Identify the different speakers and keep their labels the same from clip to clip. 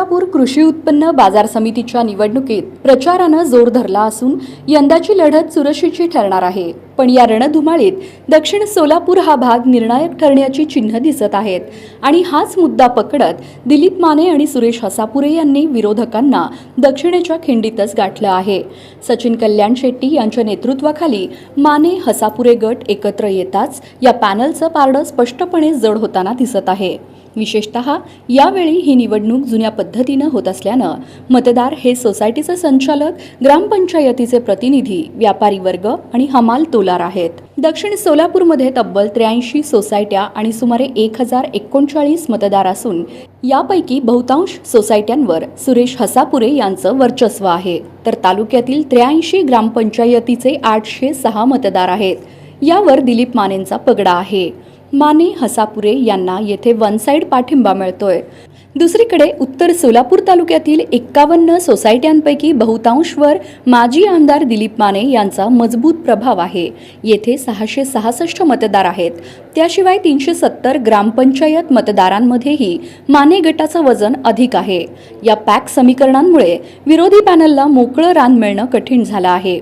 Speaker 1: सोलापूर कृषी उत्पन्न बाजार समितीच्या निवडणुकीत प्रचारानं जोर धरला असून यंदाची लढत चुरशीची ठरणार आहे. पण या रणधुमाळीत दक्षिण सोलापूर हा भाग निर्णायक ठरण्याची चिन्ह दिसत आहेत. आणि हाच मुद्दा पकडत दिलीप माने आणि सुरेश हसापुरे यांनी विरोधकांना दक्षिणेच्या खिंडीतच गाठलं आहे. सचिन कल्याण शेट्टी यांच्या नेतृत्वाखाली माने हसापुरे गट एकत्र येताच या पॅनलचं पारडं स्पष्टपणे जड होताना दिसत आहे. विशेषत यावेळी ही निवडणूक जुन्या पद्धतीनं होत असल्यानं मतदार हे सोसायटीचे संचालक ग्रामपंचायतीचे प्रतिनिधी व्यापारी वर्ग आणि हमाल तोलार आहेत. दक्षिण सोलापूरमध्ये तब्बल त्र्याऐंशी सोसायट्या आणि सुमारे एक हजार एकोणचाळीस मतदार असून यापैकी बहुतांश सोसायट्यांवर सुरेश हसापुरे यांचं वर्चस्व आहे. तर तालुक्यातील त्र्याऐंशी ग्रामपंचायतीचे आठशे सहा मतदार आहेत. यावर दिलीप मानेंचा पगडा आहे. माने हसापुरे यांना येथे वन साईड पाठिंबा मिळतोय. दुसरीकडे उत्तर सोलापूर तालुक्यातील एक्कावन्न सोसायट्यांपैकी बहुतांशवर माजी आमदार दिलीप माने यांचा मजबूत प्रभाव आहे. येथे सहाशे सहासष्ट मतदार आहेत. त्याशिवाय तीनशे सत्तर ग्रामपंचायत मतदारांमध्येही माने गटाचं वजन अधिक आहे. या पॅक समीकरणांमुळे विरोधी पॅनलला मोकळं रान मिळणं कठीण झालं आहे.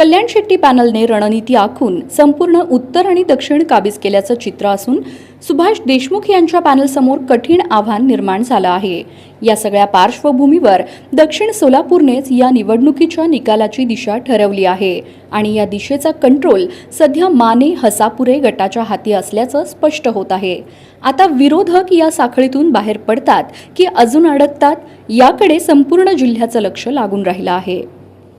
Speaker 1: कल्याण शेट्टी पॅनलने रणनीती आखून संपूर्ण उत्तर आणि दक्षिण काबीज केल्याचं चित्र असून सुभाष देशमुख यांच्या पॅनलसमोर कठीण आव्हान निर्माण झालं आहे. या सगळ्या पार्श्वभूमीवर दक्षिण सोलापूरनेच या निवडणुकीच्या निकालाची दिशा ठरवली आहे आणि या दिशेचा कंट्रोल सध्या माने हसापुरे गटाच्या हाती असल्याचं स्पष्ट होत आहे. आता विरोधक या साखळीतून बाहेर पडतात की अजून अडकतात याकडे संपूर्ण जिल्ह्याचं लक्ष लागून राहिलं आहे.